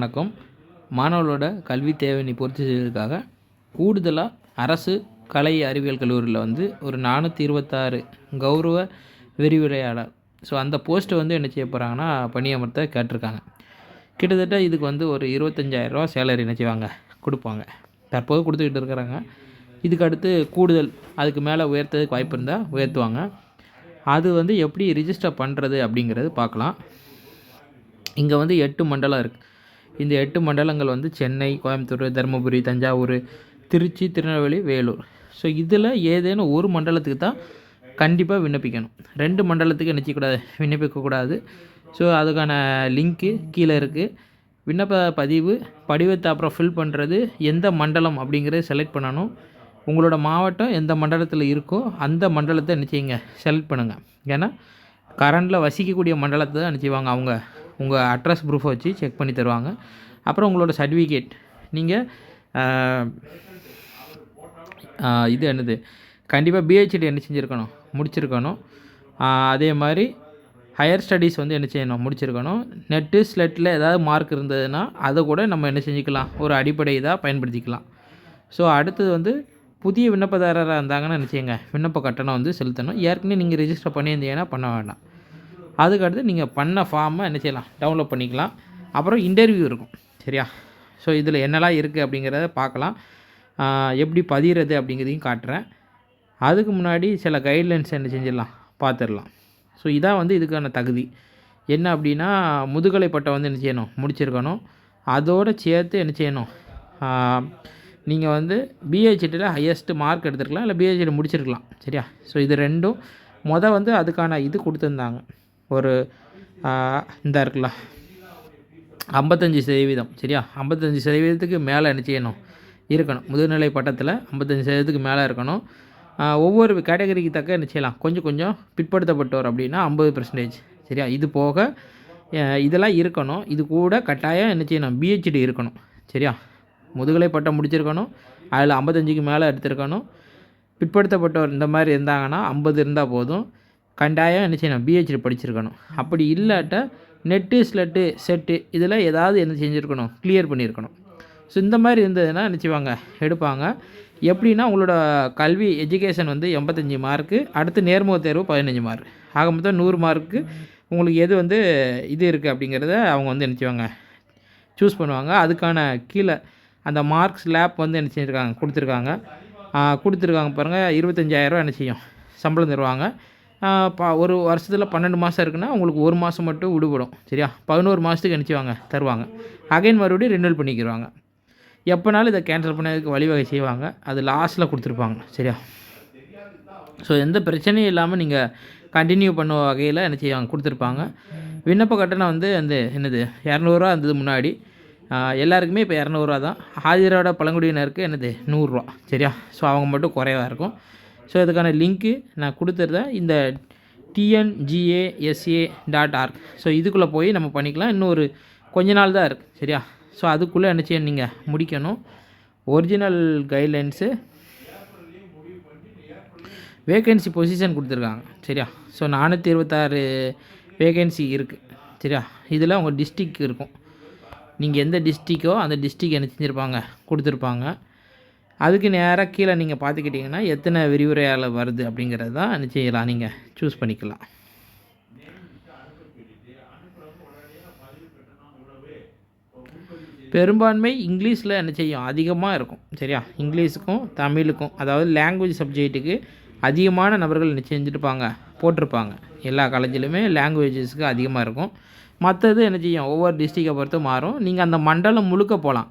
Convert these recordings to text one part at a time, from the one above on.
வணக்கம். மாணவர்களோட கல்வி தேவையை பூர்த்தி செய்வதற்காக கூடுதலாக அரசு கலை அறிவியல் கல்லூரியில் வந்து ஒரு நானூற்றி இருபத்தாறு கௌரவ விரிவுரையாளர். ஸோ அந்த போஸ்ட்டை வந்து என்ன செய்ய போகிறாங்கன்னா பணியமர்த்த கேட்டிருக்காங்க. கிட்டத்தட்ட இதுக்கு வந்து ஒரு இருபத்தஞ்சாயிரரூவா சேலரி என்ன செய்வாங்க? கொடுப்பாங்க. தற்போது கொடுத்துக்கிட்டு இருக்கிறாங்க. இதுக்கு அடுத்து கூடுதல் அதுக்கு மேலே உயர்த்ததுக்கு வாய்ப்பு இருந்தால் உயர்த்துவாங்க. அது வந்து எப்படி ரிஜிஸ்டர் பண்ணுறது அப்படிங்கிறது பார்க்கலாம். இங்கே வந்து எட்டு மண்டலம் இருக்குது இந்த எட்டு மண்டலங்கள் வந்து சென்னை கோயம்புத்தூர் தருமபுரி தஞ்சாவூர் திருச்சி திருநெல்வேலி வேலூர். ஸோ இதில் ஏதேனும் ஒரு மண்டலத்துக்கு தான் கண்டிப்பாக விண்ணப்பிக்கணும். ரெண்டு மண்டலத்துக்கு நினச்சிக்கூடாது விண்ணப்பிக்கக்கூடாது ஸோ அதுக்கான லிங்க்கு கீழே இருக்குது விண்ணப்ப பதிவு படிவத்தை அப்புறம் ஃபில் பண்ணுறது எந்த மண்டலம் அப்படிங்கிறத செலக்ட் பண்ணணும். உங்களோட மாவட்டம் எந்த மண்டலத்தில் இருக்கோ அந்த மண்டலத்தை நினச்சிங்க செலக்ட் பண்ணுங்கள் ஏன்னா கரண்டில் வசிக்கக்கூடிய மண்டலத்தை தான் நினச்சிவாங்க அவங்க. உங்கள் அட்ரஸ் ப்ரூஃபை வச்சு செக் பண்ணி தருவாங்க. அப்புறம் உங்களோட சர்டிஃபிகேட் நீங்கள் இது என்னது? கண்டிப்பாக பிஹெச்டி என்ன செஞ்சுருக்கணும்? முடிச்சிருக்கணும். அதே மாதிரி ஹையர் ஸ்டடீஸ் வந்து என்ன செய்யணும்? முடிச்சிருக்கணும். நெட்டு ஸ்லெட்டில் ஏதாவது மார்க் இருந்ததுன்னா அதை கூட நம்ம என்ன செஞ்சுக்கலாம்? ஒரு அடிப்படை இதாக பயன்படுத்திக்கலாம். ஸோ அடுத்தது வந்து புதிய விண்ணப்பதாரராக இருந்தாங்கன்னா என்ன செய்யுங்க? விண்ணப்ப கட்டணம் வந்து செலுத்தணும். ஏற்கனவே நீங்கள் ரிஜிஸ்டர் பண்ணியிருந்தீங்கன்னா பண்ண வேண்டாம். அதுக்கடுத்து நீங்கள் பண்ண ஃபார்மை என்ன செய்யலாம்? டவுன்லோட் பண்ணிக்கலாம். அப்புறம் இன்டர்வியூ இருக்கும். சரியா? ஸோ இதில் என்னெல்லாம் இருக்குது அப்படிங்கிறத பார்க்கலாம். எப்படி பதிகிறது அப்படிங்கிறதையும் காட்டுறேன். அதுக்கு முன்னாடி சில கைட்லைன்ஸ் என்ன செஞ்சிடலாம்? பார்த்துடலாம். ஸோ இதான் வந்து இதுக்கான தகுதி. என்ன அப்படின்னா முதுகலை பட்டம் வந்து என்ன செய்யணும்? முடிச்சிருக்கணும். அதோடு சேர்த்து என்ன செய்யணும்? நீங்கள் வந்து பிஹெச்டியில் ஹையஸ்ட்டு மார்க் எடுத்துருக்கலாம். இல்லை பிஹெச்டி முடிச்சிருக்கலாம். சரியா? ஸோ இது ரெண்டும் மொதல் வந்து அதுக்கான இது கொடுத்துருந்தாங்க. ஒரு இதாக இருக்கலாம். இருக்குல்ல ஐம்பத்தஞ்சு சதவீதம் சரியா? ஐம்பத்தஞ்சு சதவீதத்துக்கு மேலே என்ன செய்யணும் இருக்கணும். முதுநிலை பட்டத்தில் ஐம்பத்தஞ்சு சதவீதத்துக்கு மேலே இருக்கணும். ஒவ்வொரு கேட்டகரிக்கு தக்க என்ன செய்யலாம் கொஞ்சம் கொஞ்சம் பிற்படுத்தப்பட்டோர் அப்படின்னா ஐம்பது பர்சன்டேஜ் சரியா? இது போக இதெல்லாம் இருக்கணும். இது கூட கட்டாயம் என்ன செய்யணும் பிஹெச்டி இருக்கணும் சரியா? முதுகலை பட்டம் முடிச்சிருக்கணும். அதில் ஐம்பத்தஞ்சுக்கு மேலே எடுத்திருக்கணும். பிற்படுத்தப்பட்டவர் இந்த மாதிரி இருந்தாங்கன்னா ஐம்பது இருந்தால் போதும். கண்டாயம் என்ன செய்யணும்? பிஹெச்டி படிச்சிருக்கணும். அப்படி இல்லாட்ட நெட்டு ஸ்லெட்டு செட்டு இதில் ஏதாவது என்ன செஞ்சுருக்கணும்? கிளியர் பண்ணியிருக்கணும் ஸோ இந்த மாதிரி இருந்ததுன்னா என்ன செய்வாங்க? எடுப்பாங்க. எப்படின்னா உங்களோட கல்வி எஜுகேஷன் வந்து எண்பத்தஞ்சு மார்க்கு அடுத்து நேர்முக தேர்வு பதினஞ்சு மார்க் ஆக மொத்தம் நூறு மார்க்கு உங்களுக்கு எது வந்து இது இருக்குது அப்படிங்கிறத அவங்க வந்து என்ன செய்வாங்க? சூஸ் பண்ணுவாங்க. அதுக்கான கீழே அந்த மார்க்ஸ் லேப் வந்து என்ன செஞ்சுருக்காங்க? கொடுத்துருக்காங்க. கொடுத்துருக்காங்க பாருங்கள் இருபத்தஞ்சாயிரரூவா என்ன செய்யும்? சம்பளம் தருவாங்க. ஒரு வருஷத்தில் பன்னெண்டு மாதம் இருக்குன்னா உங்களுக்கு ஒரு மாதம் மட்டும் விடுபடும். சரியா? பதினோரு மாதத்துக்கு என்ன செய்வாங்க தருவாங்க. அகைன் மறுபடியும் ரினுவல் பண்ணிக்கிடுவாங்க எப்போனாலும் இதை கேன்சல் பண்ணதுக்கு வழிவகை செய்வாங்க. அது லாஸ்ட்டில் கொடுத்துருப்பாங்க. சரியா? ஸோ எந்த பிரச்சனையும் இல்லாமல் நீங்கள் கண்டினியூ பண்ண வகையில் என்ன செய்வாங்க? கொடுத்துருப்பாங்க. விண்ணப்ப கட்டணம் வந்து அந்த என்னது? இரநூறுவா இருந்தது முன்னாடி. எல்லாருக்குமே இப்போ இரநூறுவா தான். ஆதிரோட பழங்குடியினருக்கு என்னது? நூறுரூவா சரியா? ஸோ அவங்க மட்டும் குறைவாக இருக்கும். ஸோ இதுக்கான லிங்க்கு நான் கொடுத்துருந்தேன் இந்த டிஎன்ஜிஏஎஸ்ஏ டாட் ஆர்க் ஸோ இதுக்குள்ளே போய் நம்ம பண்ணிக்கலாம். இன்னும் ஒரு கொஞ்ச நாள் தான் இருக்குது சரியா? ஸோ அதுக்குள்ளே என்ன செய்யணும்? நீங்கள் முடிக்கணும். ஒரிஜினல் கைட்லைன்ஸு வேகன்சி பொசிஷன் கொடுத்துருக்காங்க சரியா? ஸோ நானூற்றி இருபத்தாறு வேகன்சி இருக்குது சரியா? இதில் உங்கள் டிஸ்ட்ரிக் இருக்கும். நீங்கள் எந்த டிஸ்ட்ரிக்கோ அந்த டிஸ்ட்ரிக் என்ன செஞ்சுருப்பாங்க? கொடுத்துருப்பாங்க. அதுக்கு நேராக கீழே நீங்கள் பார்த்துக்கிட்டிங்கன்னா எத்தனை விரிவுரையாளர் வருது அப்படிங்கிறது தான் என்ன செய்யலாம் நீங்கள் சூஸ் பண்ணிக்கலாம். பெரும்பான்மை இங்கிலீஷில் என்ன செய்யும் அதிகமாக இருக்கும். சரியா? இங்கிலீஷுக்கும் தமிழுக்கும் அதாவது லாங்குவேஜ் சப்ஜெக்ட்டுக்கு அதிகமான நபர்கள் என்ன செஞ்சுருப்பாங்க போட்டிருப்பாங்க. எல்லா காலேஜிலுமே லாங்குவேஜஸ்க்கு அதிகமாக இருக்கும். மற்றது என்ன செய்யும் ஒவ்வொரு டிஸ்ட்ரிக்டை பொறுத்து மாறும். நீங்கள் அந்த மண்டலம் முழுக்க போகலாம்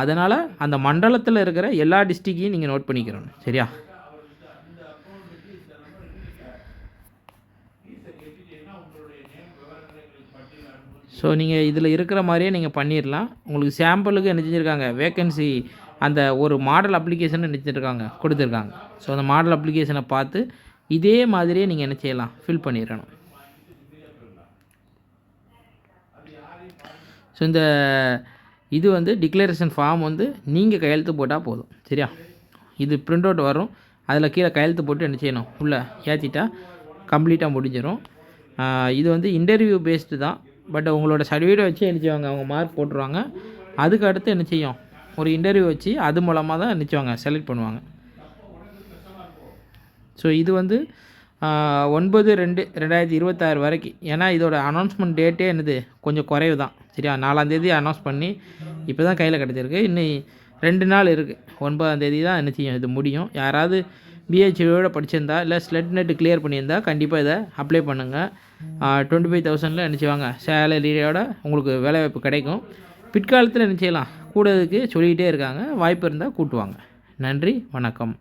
அதனால் அந்த மண்டலத்தில் இருக்கிற எல்லா டிஸ்ட்ரிக்கையும் நீங்கள் நோட் பண்ணிக்கிறணும் சரியா? ஸோ நீங்கள் இதில் இருக்கிற மாதிரியே நீங்கள் பண்ணிடலாம் உங்களுக்கு சாம்பிளுக்கு என்ன செஞ்சுருக்காங்க வேக்கன்சி அந்த ஒரு மாடல் அப்ளிகேஷன் என்ன செஞ்சுருக்காங்க கொடுத்துருக்காங்க. ஸோ அந்த மாடல் அப்ளிகேஷனை பார்த்து இதே மாதிரியே நீங்கள் என்ன செய்யலாம்? ஃபில் பண்ணிடணும் ஸோ இந்த இது வந்து டிக்ளரேஷன் ஃபார்ம் வந்து நீங்கள் கையெழுத்து போட்டால் போதும். சரியா? இது ப்ரிண்ட் அவுட் வரும். அதில் கீழே கையெழுத்து போட்டு என்ன செய்யணும்? உள்ளே ஏற்றிட்டா கம்ப்ளீட்டாக முடிஞ்சிடும் இது வந்து இன்டர்வியூ பேஸ்டு தான். பட் உங்களோட சர்டிஃபிகேட் வச்சு என்ன செய்வாங்க? அவங்க மார்க் போட்டுருவாங்க. அதுக்கு அடுத்து என்ன செய்யும்? ஒரு இன்டர்வியூ வச்சு அது மூலமாக தான் என்ன செய்வாங்க? செலக்ட் பண்ணுவாங்க. ஸோ இது வந்து ஒன்பது ரெண்டு ரெண்டாயிரத்தி இருபத்தாறு வரைக்கும். ஏன்னா இதோட அனௌன்ஸ்மெண்ட் டேட்டே என்னது? கொஞ்சம் குறைவு தான் சரியா? நாலாந்தேதி அனௌன்ஸ் பண்ணி இப்போ தான் கையில் கிடச்சிருக்கு. இன்னும் ரெண்டு நாள் இருக்குது ஒன்பதாந்தேதி தான் என்ன செய்யும்? இது முடியும். யாராவது பிஹெச்வியோட படிச்சிருந்தா இல்லை ஸ்லெட் நெட் கிளியர் பண்ணியிருந்தால் கண்டிப்பாக இதை அப்ளை பண்ணுங்கள் டுவெண்ட்டி ஃபைவ் தௌசண்டில் என்ன செய்வாங்க? சேலரியோட உங்களுக்கு வேலைவாய்ப்பு கிடைக்கும். பிற்காலத்தில் என்ன செய்யலாம்? கூடதுக்கு சொல்லிக்கிட்டே இருக்காங்க. வாய்ப்பு இருந்தால் கூட்டுவாங்க. நன்றி வணக்கம்.